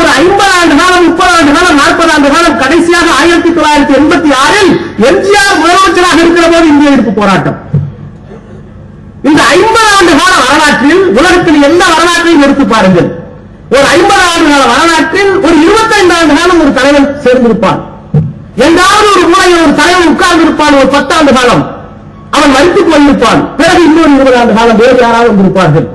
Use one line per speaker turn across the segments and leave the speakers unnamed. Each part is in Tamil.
ஒரு ஐம்பது ஆண்டு காலம் முப்பது ஆண்டு காலம் நாற்பது ஆண்டு காலம் கடைசியாக ஆயிரத்தி தொள்ளாயிரத்தி எண்பத்தி ஆறில் எம்ஜிஆர் முதலமைச்சராக இருக்கிற போது இந்திய எதிர்ப்பு போராட்டம். இந்த ஐம்பது ஆண்டு கால வரலாற்றில் உலகத்தில் எந்த வரலாற்றையும் எடுத்து பாருங்கள். ஒரு ஐம்பது ஆண்டு கால வரலாற்றில் ஒரு 25 ஆண்டு காலம் ஒரு தலைவர் சேர்ந்திருப்பான். எங்காவது ஒரு மூலையில் ஒரு தலைவர் உட்கார்ந்து இருப்பான் ஒரு பத்தாண்டு காலம். அவன் மறித்துக் கொண்டிருப்பான். பிறகு இன்னொரு இருபது ஆண்டு காலம் வேறு யாராவது வந்திருப்பார்கள்.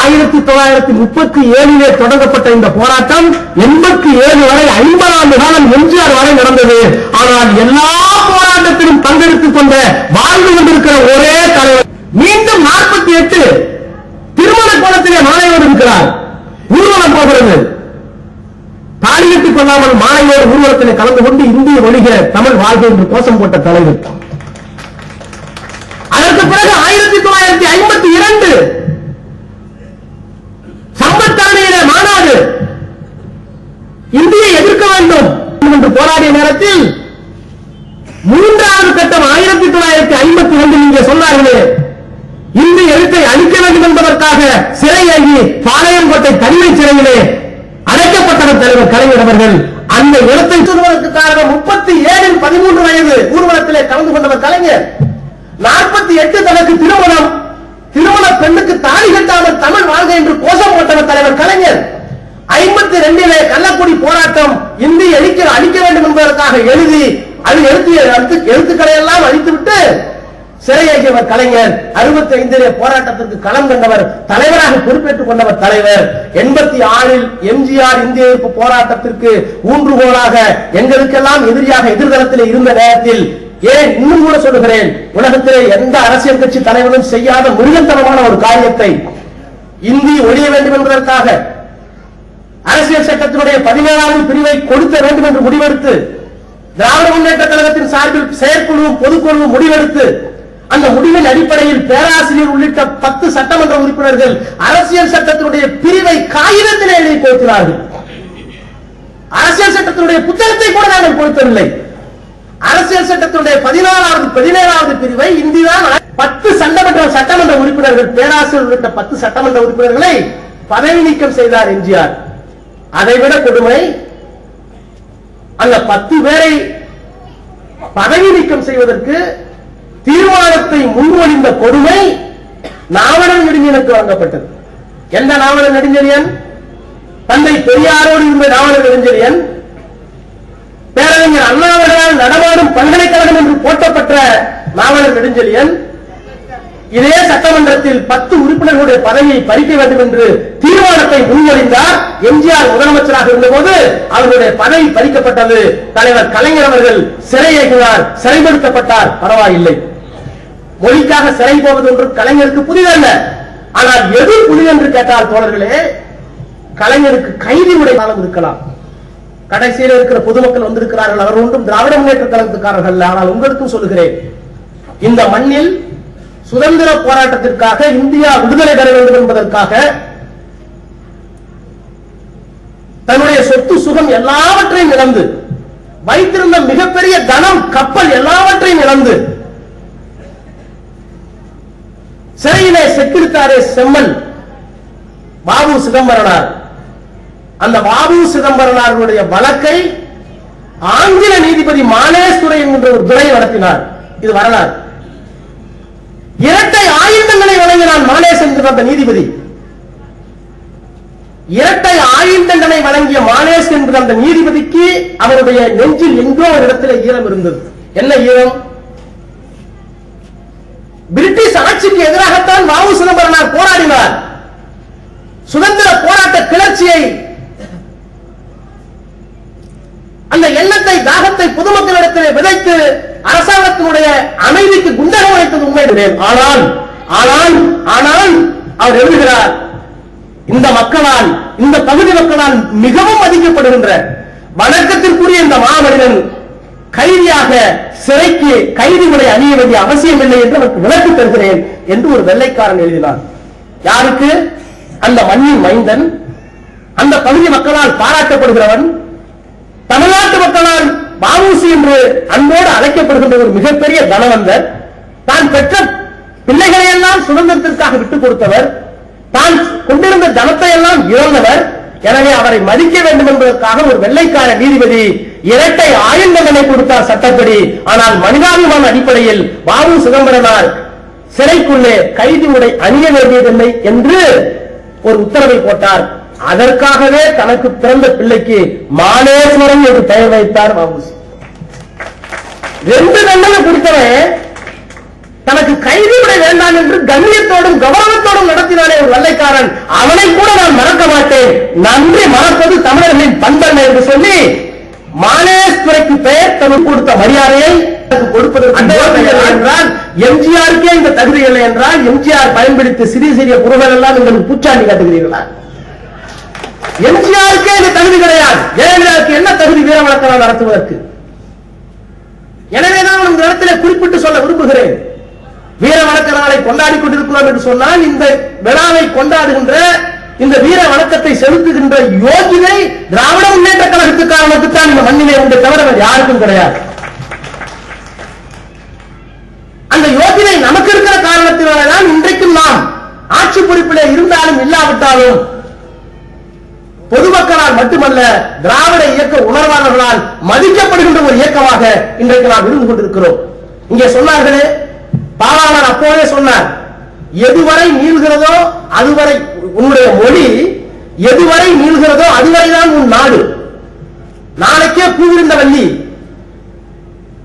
ஆயிரத்தி தொள்ளாயிரத்தி முப்பத்தி ஏழிலே தொடங்கப்பட்ட இந்த போராட்டம் எண்பத்தி ஏழு வரை ஐம்பது ஆண்டு காலம் எம்ஜிஆர் வரை நடந்தது. ஆனால் எல்லா போராட்டத்திலும் பங்கெடுத்துக் கொண்ட வாழ்ந்து கொண்டிருக்கிற ஒரே தலைவர் மீண்டும் நாற்பத்தி எட்டு திருமண கோலத்திலே மாலையோடு இருக்கிறார். ஊர்வலம் போகிறது. தாலியிட்டுக் கொள்ளாமல் மாலையோடு ஊர்வலத்திலே கலந்து கொண்டு இந்திய ஒழிக தமிழ் வாழ்க என்று கோஷம் போட்ட தலைவர். அதற்கு பிறகு ஆயிரத்தி தொள்ளாயிரத்தி ஐம்பத்தி இரண்டு சம்பத்தானையில மாநாடு இந்தியை எதிர்க்க வேண்டும் என்று போராடிய நேரத்தில் மூன்றாவது கட்டம் ஆயிரத்தி தொள்ளாயிரத்தி ஐம்பத்தி ரெண்டில் இங்கே சொன்னார்களே. இந்து எழுத்தை அழிக்க வேண்டும் என்பதற்காக சிறையாகி பாளையங்கோட்டை தனிமை சிறையிலே அடைக்கப்பட்டவர் தலைவர் கலைஞர் அவர்கள். அந்த எழுத்தை சொல்வதற்கு காரணம் முப்பத்தி ஏழில் பதிமூன்று வயது ஊர்வலத்திலே கலந்து கொண்டவர் கலைஞர். நாற்பத்தி எட்டு தனக்கு திருமணம். திருமண பெண்ணுக்கு தாலி கட்டாமல் தமிழ் வாழ்க என்று கோஷம் போட்டவர் தலைவர் கலைஞர். ஐம்பத்தி ரெண்டிலே கள்ளக்குடி போராட்டம் இந்தி அழிக்க அழிக்க வேண்டும் என்பதற்காக எழுதி அது எழுத்து- எழுத்துக்களை எல்லாம் அழித்துவிட்டு சிறையேற்றியவர் கலைஞர் அறுபத்தி ஐந்திலே போராட்டத்திற்கு களம் கண்டவர் தலைவராக பொறுப்பேற்றுக் கொண்டவர் தலைவர். எண்பத்தி ஆறில் எம்ஜிஆர் இந்திய எதிர்ப்பு போராட்டத்திற்கு ஊன்றுகோலாக எங்களுக்கெல்லாம் எதிரியாக எதிர்தளத்தில் இருந்த நேரத்தில் ஏன் இன்னும் கூட சொல்லுகிறேன் உலகத்திலே எந்த அரசியல் கட்சி தலைவரும் செய்யாத மிருகத்தனமான ஒரு காரியத்தை இந்தி ஒழிய வேண்டும் என்பதற்காக அரசியல் சட்டத்தினுடைய பதினேழாவது பிரிவை கொடுக்க வேண்டும் என்று முடிவெடுத்து திராவிட முன்னேற்ற கழகத்தின் சார்பில் செயற்குழுவும் பொதுக்குழுவும் முடிவெடுத்து அந்த முடிவின் அடிப்படையில் பேராசிரியர் உள்ளிட்ட பத்து சட்டமன்ற உறுப்பினர்கள் அரசியல் சட்டத்தினுடைய பிரிவை காகிதத்திலே எழுதி கொடுக்கிறார்கள் அரசியல் சட்டத்தினுடைய புத்தகத்தை கூட நாங்கள் கொடுக்கவில்லை அரசியல் சட்டத்தினுடைய பதினாறாவது பதினேழாவது பிரிவை இந்திதான் பத்து சட்டமன்ற சட்டமன்ற உறுப்பினர்கள் பேராசிரியர் உள்ளிட்ட பத்து சட்டமன்ற உறுப்பினர்களை பதவி நீக்கம் செய்தார் எம்ஜிஆர். அதைவிட கொடுமை அந்த பத்து பேரை பதவி நீக்கம் செய்வதற்கு தீர்மானத்தை முன்மொழிந்த கொடுமை நாவலர் நெடுஞ்சனுக்கு வழங்கப்பட்டது. எந்த நாவலர் நெடுஞ்செழியன் தந்தை பெரியாரோடு இருந்த நாவலர் நெடுஞ்செழியன் பேரறிஞர் அண்ணாவர்களால் நடமாடும் பல்கலைக்கழகம் என்று போட்டப்பட்ட நாவலர் நெடுஞ்செழியன் இதே சட்டமன்றத்தில் பத்து உறுப்பினர்களுடைய பதவியை பறிக்க வேண்டும் என்று தீர்மானத்தை முன்மொழிந்தார் எம்ஜிஆர் முதலமைச்சராக இருந்தபோது அவர்களுடைய பதவி பறிக்கப்பட்டது. தலைவர் கலைஞர் அவர்கள் சிறையேற்றினார் சிறைப்படுத்தப்பட்டார். பரவாயில்லை. மொழிக்காக சிறை போவது என்று கலைஞருக்கு புதிதல்ல. ஆனால் எது புதிது என்று கேட்டால் தோழர்களே கலைஞருக்கு கைதி உடைய காலம் இருக்கலாம். கடைசியில் இருக்கிற பொதுமக்கள் வந்திருக்கிறார்கள் அவர் ஒன்றும் திராவிட முன்னேற்ற கழகத்துக்காரர்கள் ஆனால் உங்களுக்கும் சொல்லுகிறேன் இந்த மண்ணில் சுதந்திர போராட்டத்திற்காக இந்தியா விடுதலை பெற வேண்டும் என்பதற்காக தன்னுடைய சொத்து சுகம் எல்லாவற்றையும் இழந்து வைத்திருந்த மிகப்பெரிய தனம் கப்பல் எல்லாவற்றையும் இழந்து சிறையிலே செத்திருக்காரே செம்மன். பாபு சிதம்பரனார். அந்த பாபு சிதம்பரனாருடைய வழக்கை ஆங்கில நீதிபதி மானேஸ்வரை என்கின்ற ஒரு துறை நடத்தினார். இது வரலாறு. இரட்டை ஆயுதங்களை வழங்கினான் மாலேஸ் என்கிற அந்த நீதிபதி. இரட்டை ஆயுள் தண்டனை வழங்கிய மானேஸ் என்கிற அந்த நீதிபதிக்கு அவருடைய நெஞ்சில் எங்கோ ஒரு இடத்துல ஈரம் இருந்தது. என்ன ஈரம்? பிரிட்டிஷ் ஆட்சிக்கு எதிராகத்தான் வாவு சிதம்பரனார் போராடினார். சுதந்திர போராட்ட கிளர்ச்சியை அந்த எண்ணத்தை தாகத்தை பொதுமக்களிடத்தில் விதைத்து அரசாங்கத்தினுடைய அமைதிக்கு குண்டகம் வைத்தது உண்மை ஆனால் ஆனால் ஆனால் அவர் எழுதுகிறார் இந்த மக்களால் இந்த பகுதி மக்களால் மிகவும் மதிக்கப்படுகின்ற வணக்கத்திற்குரிய இந்த மாமனிதன் கைதியாக சிறைக்கு கைதி உடை அணிய வேண்டிய அவசியம் இல்லை என்று அவருக்கு விளக்கு தருகிறேன் என்று ஒரு வெள்ளைக்காரன் எழுதினார். யாருக்கு? அந்த மண்ணின் மைந்தன் அந்த பகுதி மக்களால் பாராட்டப்படுகிறவன் தமிழ்நாட்டு மக்களால் வாவூசி என்று அன்போடு அழைக்கப்படுகின்ற ஒரு மிகப்பெரிய தனவந்தர் தான் பெற்ற பிள்ளைகளை எல்லாம் சுதந்திரத்திற்காக விட்டுக் கொடுத்தவர் தான் கொண்டிருந்த தனத்தை எல்லாம் இழந்தவர் எனவே அவரை மதிக்க வேண்டும் என்பதற்காக ஒரு வெள்ளைக்கார நீதிபதி இரட்டை ஆயுள் தண்டனை கொடுத்தார் சட்டப்படி. ஆனால் மனிதாபிமான அடிப்படையில் பாபு சிதம்பரனார் சிறைக்குள்ளே கைதி உடை அணிய வேண்டியதில்லை என்று ஒரு உத்தரவை போட்டார். அதற்காகவே தனக்கு பிறந்த பிள்ளைக்கு மாலேஸ்வரம் என்று பெயர் வைத்தார் வவுசி ரெண்டு தண்டனை கொடுத்தவன் தனக்கு கைதி விட வேண்டாம் என்று கண்ணியத்தோடும் கௌரவத்தோடும் நடத்தினானே ஒரு வெள்ளைக்காரன். அவனை கூட நான் மறக்க மாட்டேன். நன்றி மறப்பது தமிழர்களின் பண்பல்ல என்று சொல்லி மாலேஸ்வரைக்கு பெயர் தனக்கு கொடுத்த மரியாதையை என்றால் எம்ஜிஆருக்கே இந்த தகுதி இல்லை என்றால் எம்ஜிஆர் பயன்படுத்திய சிறிய சிறிய குருகள் எல்லாம் எங்களுக்கு பூச்சாண்டி காட்டுகிறீர்களா? எம்ஜிஆருக்கே இந்த தகுதி கிடையாது. ஜெயலலிதாவுக்கு என்ன தகுதி வீர வழக்கம் நடத்துவதற்கு? எனவேதான் இந்த இடத்திலே குறிப்பிட்டு சொல்ல விரும்புகிறேன். வீர வணக்க நாளை கொண்டாடி கொண்டிருக்கிறோம் என்று சொன்னால் இந்த விழாவை கொண்டாடுகின்ற இந்த வீர வணக்கத்தை செலுத்துகின்ற யோகிதை திராவிட முன்னேற்ற கழகத்துக்காரனுக்குத்தான் இந்த மண்ணிலே உண்டு தவிர யாருக்கும் கிடையாது. அந்த யோகிதை நமக்கு இருக்கிற காரணத்தினாலதான் இன்றைக்கும் நாம் ஆட்சி பொறுப்பிலே இருந்தாலும் இல்லாவிட்டாலும் பொதுமக்களால் மட்டுமல்ல திராவிட இயக்க உணர்வாளர்களால் மதிக்கப்படுகின்ற ஒரு இயக்கமாக இன்றைக்கு நாம் இருந்து கொண்டிருக்கிறோம். இங்கே சொன்னார்களே பாவாளர் அப்போதே சொன்னார் எதுவரை நீள்கிறதோ அதுவரை உன்னுடைய மொழி எதுவரை நீள்கிறதோ அதுவரைதான் உன் நாடு. நாளைக்கே பூவிருந்த வள்ளி.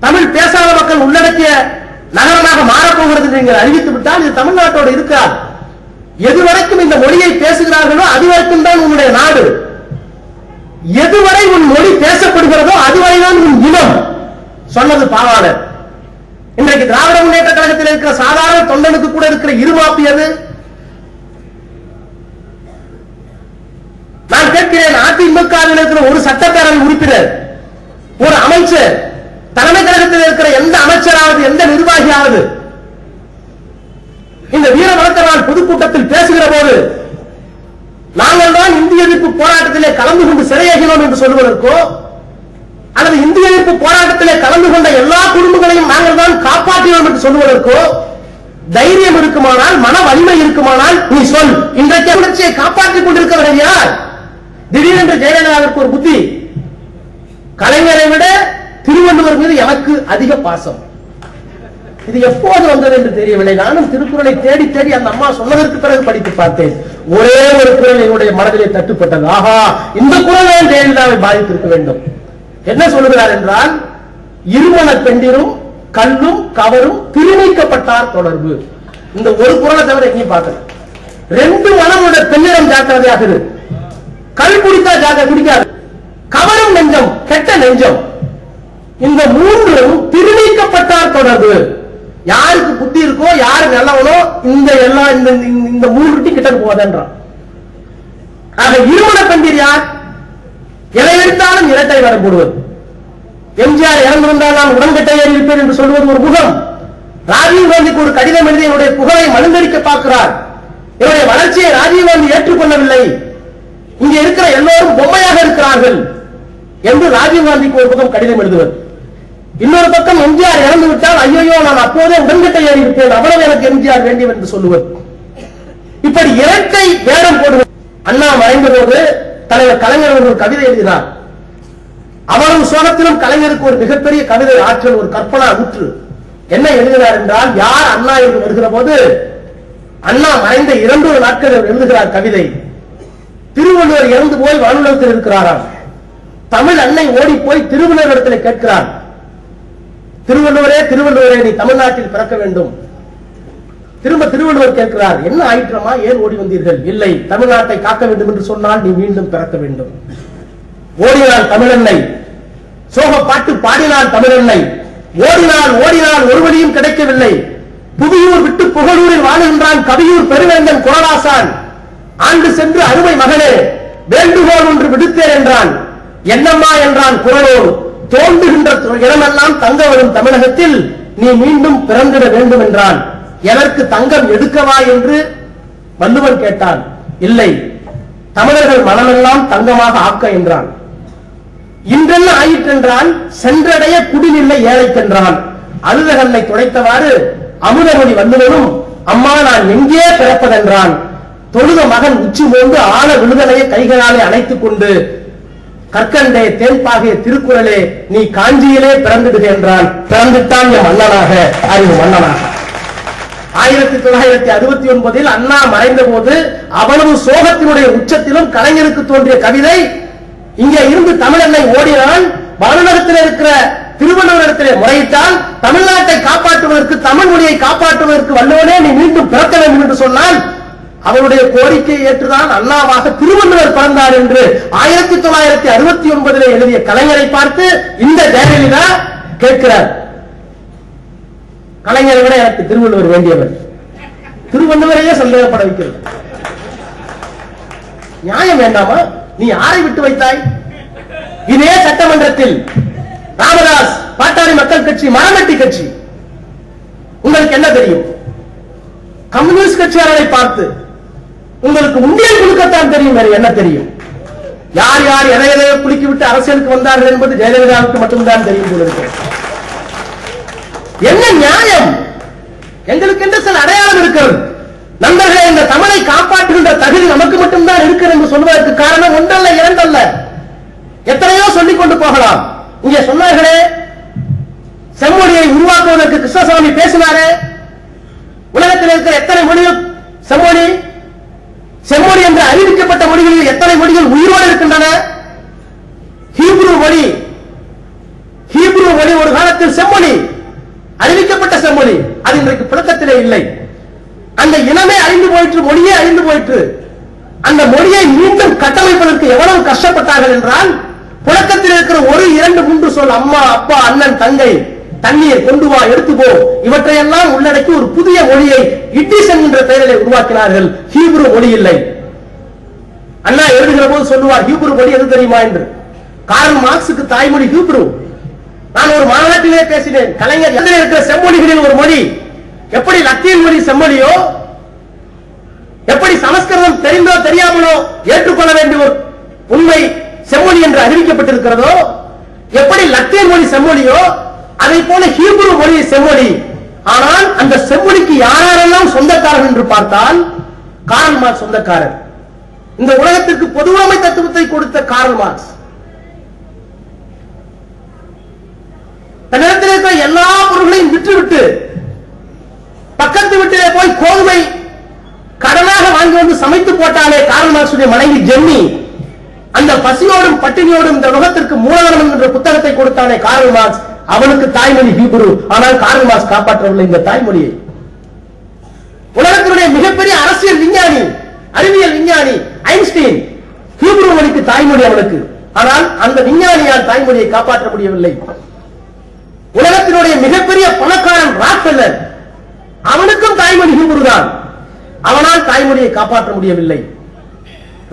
தமிழ் பேசாத மக்கள் உள்ளடக்கிய நகரமாக மாறப்போகிறது நீங்கள் அறிவித்து விட்டால் இது தமிழ்நாட்டோடு இருக்காது. எதுவரைக்கும் இந்த மொழியை பேசுகிறார்களோ அதுவரைக்கும் தான் உன்னுடைய நாடு. எதுவரை உன் மொழி பேசப்படுகிறதோ அதுவரைதான் உன் இனம் சொன்னது பாவாளர் இன்றைக்கு திராவிட முன்னேற்ற கழகத்தில் இருக்கிற சாதாரண தொண்டனுக்கு கூட இருக்கிற இருமாப்பியது நான் கேட்கிறேன் அதிமுகவில் இருக்கிற ஒரு சட்டப்பேரவை உறுப்பினர் ஒரு அமைச்சர் தலைமை கழகத்தில் இருக்கிற எந்த அமைச்சராவது எந்த நிர்வாகியாவது இந்த வீர வணக்க பொதுக்கூட்டத்தில் பேசுகிற போது நாங்கள் தான் இந்திய எதிர்ப்பு போராட்டத்திலே கலந்து கொண்டு சிறையாகினோம் என்று சொல்வதற்கோ அல்லது இந்திய எதிர்ப்பு போராட்டத்திலே கலந்து கொண்ட எல்லா குடும்பங்களையும் நாங்கள் தான் காப்பாற்றினோம் என்று சொல்வதற்கோ தைரியம் இருக்குமானால் மன வலிமை இருக்குமானால் நீ சொல். இன்றைக்கு உணர்ச்சியை காப்பாற்றிக் கொண்டிருக்கிறவர் யார்? திடீரென்று ஜெயலலிதாவிற்கு ஒரு புத்தி. கலைஞரை விட திருவள்ளுவர் மீது எனக்கு அதிக பாசம். இது எப்போது வந்தது என்று தெரியவில்லை. நானும் திருக்குறளை தேடி தேடி அந்த அம்மா சொன்னதற்கு பிறகு படித்து பார்த்தேன். ஒரே ஒரு குரல் என்னுடைய மனதிலே தட்டுப்பட்டது. ஆஹா இந்த குரல் தான் ஜெயலலிதாவை பாதித்திருக்க வேண்டும்? என்ன சொல்லுகிறார் என்றால் இருமண பெண்டிரும் கல்லும் கவரும் திருநீக்கப்பட்டார் தொடர்பு. இந்த ஒரு குரலை தவிர எங்கேயும் பார்க்கல. ரெண்டு மனமுட பெண்ணிடம் ஜாக்கிரதையாகுது கல் குடித்தா ஜாக குடிக்காது கவரும் நெஞ்சம் கெட்ட நெஞ்சம். இந்த மூன்றும் திருநீக்கப்பட்டார் தொடர்பு. யாருக்கு புத்தி இருக்கோ யாரு நல்லவனோ இந்த எல்லா இந்த இந்த- இந்த மூன்று கிட்ட போதன்றான் ஆக இருமண பண்டிர் யார்? எதை எடுத்தாலும் இரட்டை வரம் போடுவது. எம்ஜிஆர் இறந்திருந்தால் நான் உடன்கட்டை ஏறி இருப்பேன் என்று சொல்வது ஒரு முகம். ராஜீவ் காந்திக்கு ஒரு கடிதம் எழுதி என்னுடைய புகழை மழுங்கடிக்க பார்க்கிறார். என்னுடைய வளர்ச்சியை ராஜீவ் காந்தி ஏற்றுக்கொள்ளவில்லை. இங்கே இருக்கிற எல்லோரும் பொம்மையாக இருக்கிறார்கள் என்று ராஜீவ்காந்திக்கு ஒரு பக்கம் கடிதம் எழுதுவது. இன்னொரு பக்கம் எம்ஜிஆர் இறந்து விட்டால் ஐயோ நான் அப்போதே உடன்கட்டை ஏறி இருப்பேன். அவ்வளவு எனக்கு எம்ஜிஆர் வேண்டும் என்று சொல்லுவது. இப்படி இரட்டை வேடம் போடுவது. அண்ணா மறைந்த போது தலைவர் கலைஞர் ஒரு கவிதை எழுதினார். அவரது சோழத்திலும் கலைஞருக்கு ஒரு மிகப்பெரிய கவிதை ஆற்றல் ஒரு கற்பனா ஊற்று. என்ன எழுதினார் என்றால் யார் அண்ணா என்று வருகிற போது அண்ணா மறைந்த இரண்டொரு நாட்கள் எழுதுகிறார் கவிதை. திருவள்ளுவர் இறந்து போய் வானுலகத்தில் இருக்கிறாராம். தமிழ் அன்னை ஓடி போய் திருவள்ளுவரிடத்தில் கேட்கிறார். திருவள்ளுவரே திருவள்ளுவரே நீ தமிழ்நாட்டில் பிறக்க வேண்டும். திரும்ப திருவள்ளுவர் கேட்கிறார் என்ன ஆயிற்றமா ஏன் ஓடி வந்தீர்கள்? இல்லை தமிழ்நாட்டை காக்க வேண்டும் என்று சொன்னால் நீ மீண்டும் பிறக்க வேண்டும். ஓடினால் தமிழன்னை. சோக பாட்டு பாடினால் தமிழன்னை. ஓடினால் ஓடினால் ஒரு வழியும் கிடைக்கவில்லை. புவியூர் விட்டு புகழூரில் வாழ்கின்றான் கவியூர் பெருவேந்தன் குரலாசான். ஆண்டு சென்று அருமை மகனே வேண்டுகோள் ஒன்று விடுத்தேன் என்றான். என்னம்மா என்றான் குரலோடு. தோன்றுகின்ற இடமெல்லாம் தங்க வரும் தமிழகத்தில் நீ மீண்டும் பிறந்திட வேண்டும் என்றான். எதற்கு தங்கம் எடுக்கவா என்று வள்ளுவன் கேட்டான். இல்லை தமிழர்கள் மனமெல்லாம் தங்கமாக ஆக்க என்றான். இன்றென்ன ஆயிற்றென்றான் சென்றடைய குடிநிலை ஏழைக்கென்றான் அழுதகண்ணை துடைத்தவாறு அமுதமொழி வள்ளுவனும் அம்மா நான் எங்கே பிறப்பதென்றான்? தொழுத மகன் உச்சி மோந்து ஆழ விழுதலையை கைகளாலே அணைத்துக் கொண்டு கற்கண்டே தேன்பாகிய திருக்குறளே நீ காஞ்சியிலே பிறந்துடுக என்றான் பிறந்துட்டான் என் மன்னனாக அறிவு மன்னனாக. ஆயிரத்தி தொள்ளாயிரத்தி அறுபத்தி ஒன்பதில் அண்ணா மறைந்த போது அவ்வளவு சோகத்தினுடைய உச்சத்திலும் கலைஞருக்கு தோன்றிய கவிதை இங்கே இருந்து தமிழனை ஓடினான் வல்லுநகத்தில் இருக்கிற திருவள்ளுவரிடத்திலே முறையிட்டால் தமிழ்நாட்டை காப்பாற்றுவதற்கு தமிழ் மொழியை காப்பாற்றுவதற்கு வல்லவனே நீ மீண்டும் பிறக்க வேண்டும் என்று சொன்னால் அவருடைய கோரிக்கையை ஏற்றுதான் அல்லாவாக திருவள்ளுவர் பிறந்தார் என்று ஆயிரத்தி தொள்ளாயிரத்தி அறுபத்தி ஒன்பதில் எழுதிய கலைஞரை பார்த்து இந்த ஜெயலலிதா கேட்கிறார். கலைஞரை விட எனக்கு திருவள்ளுவர் வேண்டியவர். திருவள்ளுவரையே சந்தேகப்பட வைக்கிறது. நியாயம் வேண்டாமா? நீ யாரை விட்டு வைத்தாய்? இதே சட்டமன்றத்தில் ராமதாஸ் பாட்டாளி மக்கள் கட்சி மரமட்டி கட்சி. உங்களுக்கு என்ன தெரியும்? கம்யூனிஸ்ட் கட்சியாளரை பார்த்து உங்களுக்கு உண்டியல் கொடுக்கத்தான் தெரியும் வேற என்ன தெரியும்? யார் யார் எதை எதையோ குலுக்கி விட்டு அரசியலுக்கு வந்தார்கள் என்பது ஜெயலலிதாவுக்கு மட்டும்தான் தெரியும் போல என்ன நியாயம்? எங்களுக்கு என்று சில அடையாளம் இருக்கிறது? நண்பர்களே இந்த தமிழை காப்பாற்றுகின்ற தகுதி நமக்கு மட்டும்தான் இருக்கிறது என்று சொல்வதற்கு காரணம் ஒன்றல்ல இரண்டல்ல. எத்தனையோ சொல்லிக் கொண்டு போகலாம். இங்கே சொன்னார்களே செம்மொழியை உருவாக்குவதற்கு கிருஷ்ணசாமி பேசினாரே. உலகத்தில் இருக்கிற எத்தனை மொழியும் செம்மொழி? செம்மொழி என்று அறிவிக்கப்பட்ட மொழிகளில் எத்தனை மொழிகள் உயிரோடு இருக்கின்றன? ஹீப்ரு மொழி. ஹீப்ரு மொழி ஒரு காலத்தில் செம்மொழி. அறிவிக்கப்பட்ட செம்மொழி. அது இன்றைக்கு புழக்கத்திலே இல்லை. அந்த இனமே அழிந்து போயிற்று மொழியே அழிந்து போயிற்று. அந்த மொழியை மீண்டும் கட்டமைப்பதற்கு எவ்வளவு கஷ்டப்பட்டார்கள் என்றால் புழக்கத்தில் இருக்கிற ஒரு இரண்டு மூன்று சொல் அம்மா அப்பா அண்ணன் தங்கை தண்ணீர் கொண்டு வா எடுத்து போ. இவற்றையெல்லாம் உள்ளடக்கி ஒரு புதிய மொழியை இட்டிசன் என்ற பெயரிலே உருவாக்கினார்கள். ஹீப்ரு மொழி இல்லை. அண்ணா எழுதுகிற போது சொல்லுவார் ஹீப்ரு மொழி எது தெரியுமா? என்று. காரணம் மார்க்ஸுக்கு தாய்மொழி ஹீப்ரு. நான் ஒரு மாநாட்டிலே பேசினேன். கலைஞர் எதிரே இருக்கிற செம்மொழிகளில் ஒரு மொழி. எப்படி லத்தீன் மொழி செம்மொழியோ எப்படி சமஸ்கிருதம் தெரிந்தோ தெரியாமலோ ஏற்றுக்கொள்ள வேண்டிய ஒரு உண்மை செம்மொழி என்று அறிவிக்கப்பட்டிருக்கிறதோ எப்படி லத்தீன் மொழி செம்மொழியோ அதே போல ஹீப்ரு மொழி செம்மொழி. ஆனால் அந்த செம்மொழிக்கு யாரெல்லாம் சொந்தக்காரர்கள் என்று பார்த்தால் காரல் மார்க்ஸ் சொந்தக்காரர். இந்த உலகத்திற்கு பொதுவாமை தத்துவத்தை கொடுத்த காரல் மார்க்ஸ் தன்னிடத்தில் இருக்கிற எல்லா பொருள்களையும் விற்றுவிட்டு பக்கத்து வீட்டிலே போய் கோதுமை கடனாக வாங்கி வந்து சமைத்து போட்டாலே காரல் மார்க்சுடைய மனைவி ஜெம்மி அந்த பசியோடும் பட்டினியோடும் இந்த உலகத்திற்கு மூலதனம் என்ற புத்தகத்தை கொடுத்தானே காரல் மார்க்ஸ் அவனுக்கு தாய்மொழி ஹீப்ரு. ஆனால் காரல் மார்க்ஸ் காப்பாற்றவில்லை இந்த தாய்மொழியை. உலகத்தினுடைய மிகப்பெரிய அரசியல் விஞ்ஞானி அறிவியல் விஞ்ஞானி ஐன்ஸ்டீன் ஹீப்ரு மொழிக்கு தாய்மொழி அவனுக்கு. ஆனால் அந்த விஞ்ஞானியால் தாய்மொழியை காப்பாற்ற முடியவில்லை. உலகத்தினுடைய மிகப்பெரிய பணக்காரன் ராக்ஃபெல்லர் அவனுக்கும் தாய்மொழி ஹீப்ரு தான். அவனால் தாய்மொழியை காப்பாற்ற முடியவில்லை.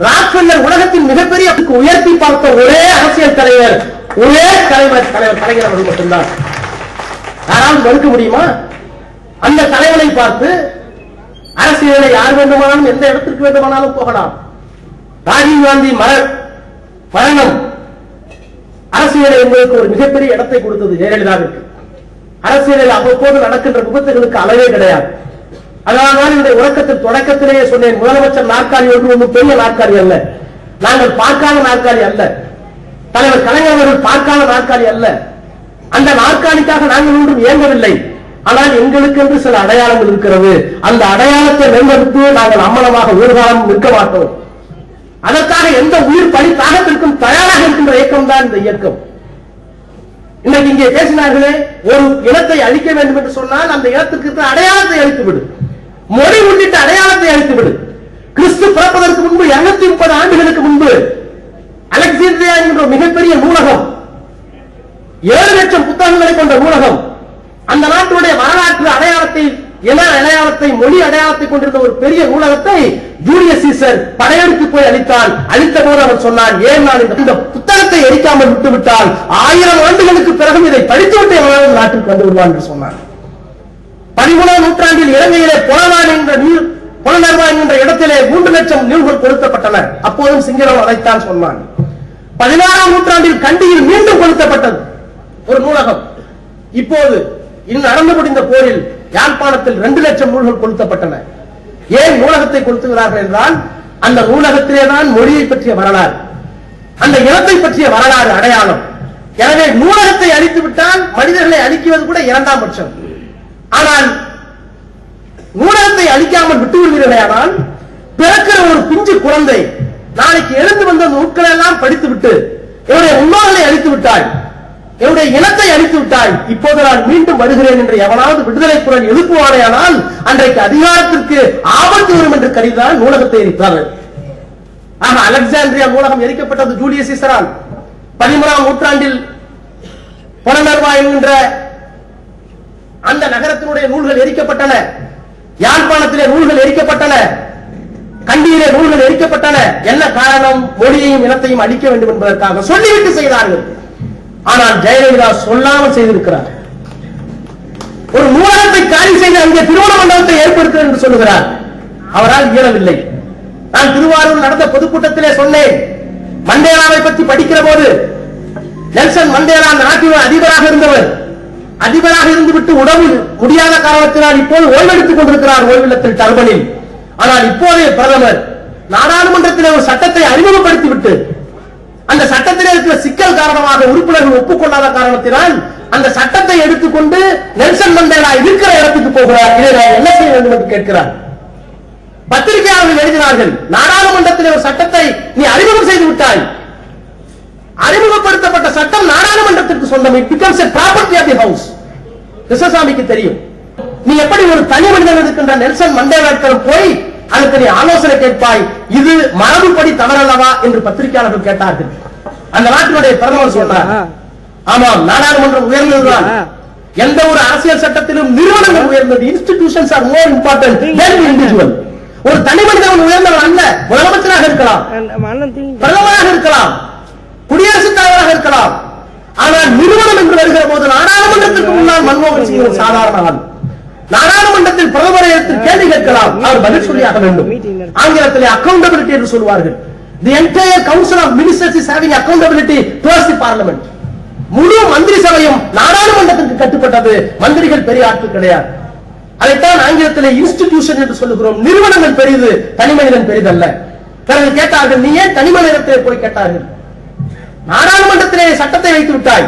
ராக்ஃபெல்லர் உலகத்தின் மிகப்பெரிய உயர்த்தி பார்த்த ஒரே அரசியல் தலைவர் ஒரே தலைவர் தலைவர் கலைஞர் அவர்கள் மட்டும்தான். யாராவது மறுக்க முடியுமா? அந்த தலைவனை பார்த்து அரசியலை யார் வேண்டுமானாலும் எந்த இடத்திற்கு வேண்டுமானாலும் போகலாம். ராஜீவ் காந்தி மர மரணம் அரசியல் என்பதற்கு ஒரு மிகப்பெரிய இடத்தை கொடுத்தது ஜெயலலிதாவிற்கு. அரசியலில் அவ்வப்போது நடக்கின்ற விபத்துகளுக்கு அளவே கிடையாது. அதனால்தான் இந்த உறக்கத்தின் தொடக்கத்திலேயே சொன்னேன் முதலமைச்சர் நாற்காலி ஒன்று ஒன்று பெரிய நாற்காலி அல்ல. நாங்கள் பார்க்காத நாற்காலி அல்ல. தலைவர் கலைஞர் அவர்கள் பார்க்காத நாற்காலி அல்ல. அந்த நாற்காலிக்காக நாங்கள் ஒன்றும் இயங்கவில்லை. ஆனால் எங்களுக்கு என்று சில அடையாளங்கள் இருக்கிறது. அந்த அடையாளத்தை மேம்படுத்தி நாங்கள் அம்மலமாக உயிர்காலம் நிற்க மாட்டோம். அதற்காக எந்த உயிர் பலி தாகத்திற்கும் தயாராக இருக்கின்ற இயக்கம் தான் இந்த இயக்கம். இன்னைக்கு இங்கே பேசினார்களே ஒரு இனத்தை அழிக்க வேண்டும் என்று சொன்னால் அந்த இனத்துக்கு அடையாளத்தை அழித்துவிடும் மொழி உள்ளிட்ட அடையாளத்தை அழித்து விடு கிறிஸ்து பிறப்பதற்கு முன்பு இருநூத்தி முப்பது ஆண்டுகளுக்கு முன்பு அலெக்சாந்திரியா என்ற மிகப்பெரிய நூலகம் ஏழு லட்சம் புத்தகங்களை கொண்ட நூலகம் அந்த நாட்டுடைய வரலாற்று அடையாளத்தை இன அடையாளத்தை மொழி அடையாளத்தை கொண்டிருந்த ஒரு பெரிய நூலகத்தை ஜூலியஸ் சீசர் படையெடுத்து போய் அளித்தான் அளித்த போது அவன் சொன்னான் ஏன் நான் இந்த- புத்தகத்தை எரிக்காமல் விட்டுவிட்டால் ஆயிரம் ஆண்டுகளுக்கு பிறகு இதை படித்துவிட்டு எவனாவது நாட்டுக்கு வந்து விடுவான் என்று சொன்னான் பதிமூணாம் நூற்றாண்டில் இலங்கையிலே புலனான் என்ற நீர் புலனர்வா என்ற இடத்திலே மூன்று லட்சம் நூல்கள் கொடுக்கப்பட்டன அப்போதும் சிங்களம் அதைத்தான் சொன்னான். பதினாறாம் நூற்றாண்டில் கண்டியில் மீண்டும் கொடுக்கப்பட்டது ஒரு நூலகம். இப்போது இன்னும் நடந்து முடிந்த போரில் யாழ்ப்பாணத்தில் ரெண்டு லட்சம் நூல்கள் கொளுத்தப்பட்டன. ஏன் நூலகத்தை கொளுத்துகிறார்கள் என்றால் அந்த நூலகத்திலே தான் மொழியை பற்றிய வரலாறு. அந்த இனத்தை பற்றிய வரலாறு அடையாளம். எனவே நூலகத்தை அழித்து விட்டால் மனிதர்களை அழிக்குவது கூட இரண்டாம் பட்சம். ஆனால் நூலகத்தை அழிக்காமல் விட்டு விடுவீர்களேயானால் பிறக்கிற ஒரு பிஞ்சு குழந்தை நாளைக்கு எழுந்து வந்த நூட்களை எல்லாம் படித்து விட்டு என்னுடைய முன்னோர்களை அழித்து விட்டாய் என்னுடைய இனத்தை அழித்து விட்டாய் இப்போது நான் மீண்டும் வருகிறேன் என்று எவனாவது விடுதலை குரல் எழுப்புவானேயானால் அன்றைக்கு அதிகாரத்திற்கு ஆபத்து வரும் என்று கருதிதான் நூலகத்தை எரித்தார்கள். ஆக அலெக்சாண்டிரியா நூலகம் எரிக்கப்பட்டது ஜூலியஸ் சீசரால். பதிமூணாம் நூற்றாண்டில் புனர்வா என்கின்ற அந்த நகரத்தினுடைய நூல்கள் எரிக்கப்பட்டன. யாழ்ப்பாணத்திலே நூல்கள் எரிக்கப்பட்டன. கண்டியிலே நூல்கள் எரிக்கப்பட்டன. என்ன காரணம்? மொழியையும் இனத்தையும் அழிக்க வேண்டும் என்பதற்காக சொல்லிவிட்டு செய்தார்கள். ஆனால் ஜெயலலிதா சொல்லாமல் செய்திருக்கிறார். ஒரு நூலகத்தை காலி செய்து அங்கே திருமண மண்டபத்தை ஏற்படுத்த என்று சொல்லுகிறார். அவரால் இயலவில்லை. நான் திருவாரூர் நடந்த பொதுக்கூட்டத்திலே சொன்னேன். மண்டேலாவை பற்றி படிக்கிற போது நெல்சன் மண்டேலா அந்த நாட்டின் அதிபராக இருந்தவர். அதிபராக இருந்துவிட்டு உடவு முடியாத காரணத்தினால் இப்போது ஓய்வெடுத்துக் கொண்டிருக்கிறார் ஓய்வில்லத்தில் டர்பனில் ஆனால் இப்போதைய பிரதமர் நாடாளுமன்றத்தில் ஒரு சட்டத்தை அறிமுகப்படுத்திவிட்டு அந்த சட்டத்தில் இருக்கிற சிக்கல் காரணமாக உறுப்பினர்கள் ஒப்புக்கொள்ளாத காரணத்தினால் அந்த சட்டத்தை எடுத்துக்கொண்டு நெல்சன் மண்டேலா இருக்கிற இடத்துக்கு போகிறார். இதை நான் என்ன செய்ய வேண்டும் என்று கேட்கிறார். பத்திரிகையாளர்கள் எழுதினார்கள் நாடாளுமன்றத்தில் ஒரு சட்டத்தை நீ அறிமுகம் செய்து விட்டாய். அறிமுகப்படுத்தப்பட்ட சட்டம் நாடாளுமன்றத்திற்கு சொந்தம். It becomes a property of the கிருஷ்ணசாமிக்கு தெரியும். நீ எப்படி ஒரு தனி மனிதன் இருக்கின்ற நெல்சன் மண்டேலாவிடம் போய் அதுக்கு நீ ஆலோசனை கேட்பாய்? இது மரபுப்படி தவறல்லவா என்று பத்திரிகையாளர்கள் கேட்டார்கள். அந்த நாட்டினுடைய பிரதமர் சொன்னார் ஆமாம் நாடாளுமன்றம் உயர்ந்ததுதான். எந்த ஒரு அரசியல் சட்டத்திலும் நிறுவனங்கள் உயர்ந்தது. Institutions are more important individual ஒரு தனி மனிதன் உயர்ந்தவன் அல்ல. முதலமைச்சராக இருக்கலாம். பிரதமராக இருக்கலாம். குடியரசுத் தலைவராக இருக்கலாம். ஆனால் நிறுவனம் என்று வருகிற போது நாடாளுமன்றத்திற்கு முன்னால் மன்மோகன் சிங் ஒரு சாதாரண ஆள் நாடாளுமன்றத்தில் பிரதமரை எடுத்து கேள்வி கேட்கலாம். அவர் பதில் சொல்லியாக வேண்டும். ஆங்கிலத்திலே அக்கௌண்டபிலிட்டி என்று சொல்வார்கள் the entire council of ministers is having accountability towards the parliament முழு மந்திரி சபையும் நாடாளுமன்றத்திற்கு கட்டுப்பட்டது மந்திரிகள் பெரிய ஆட்கள் கிடையாது. அதைத்தான் ஆங்கிலத்திலே இன்ஸ்டிடியூஷன் என்று சொல்லுகிறோம். நிறுவனங்கள் பெரிது தனிமனிதன் பெரிதல்ல. பிறகு கேட்டார்கள் நீ ஏன் தனிமனிதத்திலே போய் கேட்டார்கள்? நாடாளுமன்றத்திலே சட்டத்தை வைத்து விட்டாய்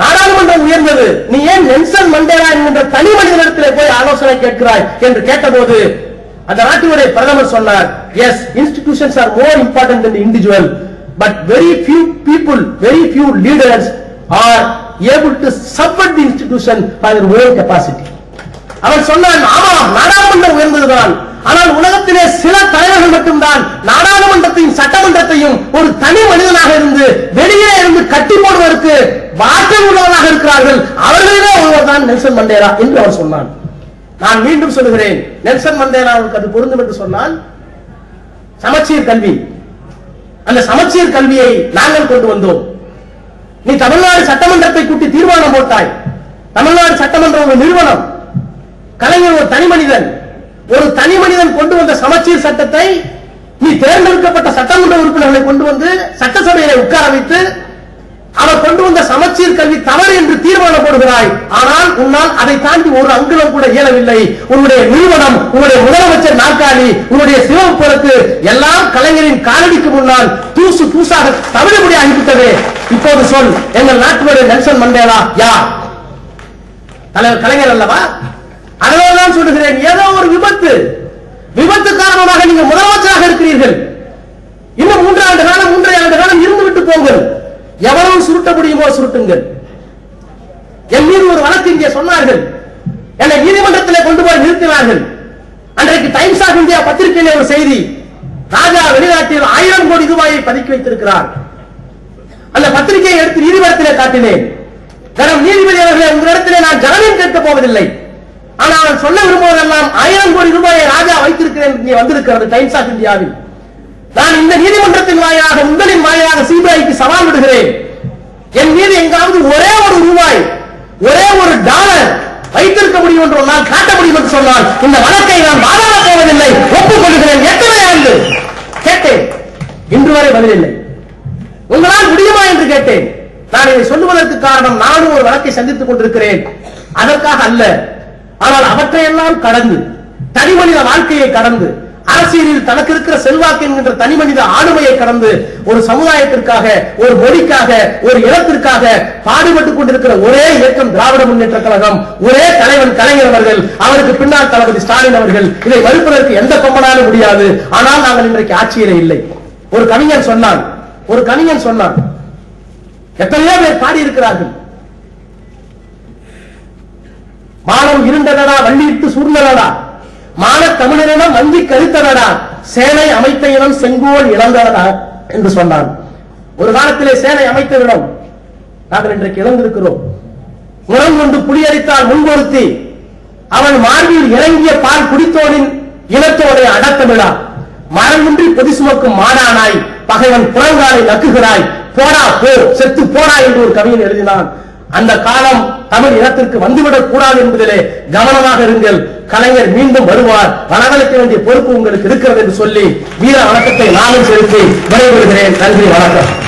நாடாளுமன்றம் உயர்ந்தது. நீ ஏன் நெல்சன் மண்டேலா என்கின்ற தனி மனிதனிடத்திலே போய் ஆலோசனை கேட்கிறாய் என்று கேட்டபோது அந்த நாட்டினுடைய பிரதமர் சொன்னார் as institutions are more important then individual but very few people very few leaders are able to subvert the institution by their own அவர் அவன் சொன்னான் ஆமாம் நாடாளுமன்றம் உயர்ந்ததுதான். ஆனால் உலகத்திலே சில தலைவர்கள் மட்டும்தான் நாடாளுமன்றத்தையும் சட்டமன்றத்தையும் ஒரு தனி மனிதனாக இருந்து வெளியே இருந்து கட்டி போடுவதற்கு வார்த்தை உள்ளவராக இருக்கிறார்கள். அவர்களிலே ஒருவர் தான் நெல்சன் மண்டேரா என்று அவர் சொன்னான் நான் மீண்டும் சொல்லுகிறேன் நெல்சன் மண்டேலாவுக்கு அது பொருந்தும் என்று சொன்னால் சமச்சீர் கல்வி. அந்த சமச்சீர் கல்வியை நாங்கள் கொண்டு வந்தோம். நீ தமிழ்நாடு சட்டமன்றத்தை கூட்டி தீர்மானம் போட்டாய். தமிழ்நாடு சட்டமன்றம் ஒரு நிறுவனம். கலைஞர் ஒரு தனி மனிதன். ஒரு தனி மனிதன் கொண்டு வந்த சமச்சீர் சட்டத்தை நீ தேர்ந்தெடுக்கப்பட்ட சட்டமன்ற உறுப்பினர்களை கொண்டு வந்து சட்டசபையில உட்கார வைத்து அவர் கொண்டு வந்த சமச்சீர் கல்வி தவறு என்று தீர்மானம் போடுகிறாய். ஆனால் உன்னால் அதை தாண்டி ஒரு அங்குலம் கூட இயலவில்லை. உன்னுடைய நிறுவனம் உன்னுடைய முதலமைச்சர் நாற்காலி உன்னுடைய சிவப்பு எல்லாம் கலைஞரின் காலடிக்கு முன்னால் தூசு தூசாக தமிழபடி ஆகிவிட்டது. இப்போது சொல் எங்கள் நாட்டுடைய நெல்சன் மண்டேலா யார்? தலைவர் கலைஞர் அல்லவா? அதனால்தான் சொல்லுகிறேன் ஏதோ ஒரு விபத்து. விபத்து காரணமாக நீங்க முதலமைச்சராக இருக்கிறீர்கள். இன்னும் மூன்றாண்டு காலம் மூன்றரை ஆண்டு காலம் இருந்து விட்டு போங்கள். எவ்வளவு சுருட்ட முடியுமோ சுருட்டுங்கள். என் மீது ஒரு வழக்கு இங்கே சொன்னார்கள். என்னை நீதிமன்றத்திலே கொண்டு போய் நிறுத்தினார்கள். அன்றைக்கு டைம்ஸ் ஆஃப் இந்தியா பத்திரிகையிலே ஒரு செய்தி. ராஜா வெளிநாட்டில் ஆயிரம் கோடி ரூபாயை பதுக்கி வைத்திருக்கிறார். அந்த பத்திரிகையை எடுத்து நீதிமன்றத்தில் காட்டினேன். நீதிபதி அவர்களை உங்களிடத்திலே நான் ஜாமீன் கேட்க போவதில்லை. ஆனால் அவன் சொல்ல விரும்புவதெல்லாம் ஆயிரம் கோடி ரூபாயை ராஜா வைத்திருக்கிறேன் இங்கே வந்திருக்கிறது டைம்ஸ் ஆஃப் இந்தியாவில். நான் இந்த நீதிமன்றத்தின் வாயிலாக உங்களின் வாயிலாக சிபிஐக்கு சவால் விடுகிறேன். என் மீது எங்காவது ஒரே ஒரு ரூபாய் ஒரே ஒரு டாலர் வைத்திருக்க முடியும் என்று நான் காட்ட முடியும் என்று சொன்னால் இந்த வழக்கை நான் வாதாட போவதில்லை ஒப்புக்கொள்கிறேன். எத்தனை ஆண்டு? கேட்டேன். இன்று வரை பதிலில்லை உங்களால் முடியுமா என்று கேட்டேன். நான் இதை சொல்லுவதற்கு காரணம் நானும் ஒரு வழக்கை சந்தித்துக் கொண்டிருக்கிறேன். அதற்காக அல்ல. ஆனால் அவற்றையெல்லாம் கடந்து தனிமனித வாழ்க்கையை கடந்து அரசியலில் தனக்கு இருக்கிற செல்வாக்கு என்கின்ற தனிமனித ஆளுமையை கடந்து ஒரு சமுதாயத்திற்காக ஒரு மொழிக்காக ஒரு இனத்திற்காக பாடுபட்டுக் கொண்டிருக்கிற ஒரே இயக்கம் திராவிட முன்னேற்ற கழகம் ஒரே தலைவன் கலைஞர் அவர்கள் அவருக்கு பின்னால் தளபதி ஸ்டாலின் அவர்கள். இதை மறுப்பதற்கு எந்த கொம்பனாலும் முடியாது. ஆனால் நாங்கள் இன்றைக்கு ஆட்சியிலே இல்லை. ஒரு கவிஞன் சொன்னான் ஒரு கவிஞன் சொன்னான் எத்தனையோ பேர் பாடி இருக்கிறார்கள் மானம் இருண்டனடா வள்ளியிட்டு சூழ்ந்தனடா மானத் தமிழரிடம் வங்கி கருத்தனடா சேனை அமைத்த இடம் செங்கோல் இழந்தனடா என்று சொன்னான். ஒரு காலத்திலே சேனை அமைத்த இடம். நாங்கள் இன்றைக்கு இழந்திருக்கிறோம். உரம் கொண்டு புலியடித்தால் முன்கொடுத்தி அவன் மார்பில் இறங்கிய பால் குடித்தோனின் இனத்தோடைய அடத்தமிழா. மரமின்றி பொதி சுமக்கும் மாடானாய். பகைவன் புறங்காலை நக்குகிறாய். போடா போ செத்து போடா என்று ஒரு கவிஞன் எழுதினான். அந்த காலம் தமிழ் இனத்திற்கு வந்துவிடக் கூடாது என்பதிலே கவனமாக இருங்கள். கலைஞர் மீண்டும் வருவார். வளர்க்க வேண்டிய பொறுப்பு உங்களுக்கு இருக்கிறது என்று சொல்லி வீர வணக்கத்தை நானும் செலுத்தி விடைபெறுகிறேன். நன்றி வணக்கம்.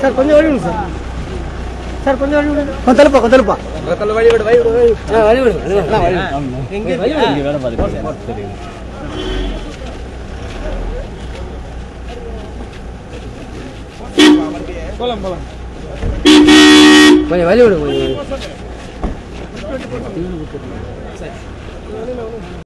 சார் கொஞ்சம் வழி சார். சார் கொஞ்சம் வழி விடுங்க கொஞ்சம் தலுப்பா கொஞ்சம் தலுப்பா வழி விடு வழி விடு. வழி விடு. எங்க வழி விடு கொஞ்சம் வழி விடு கொஞ்சம்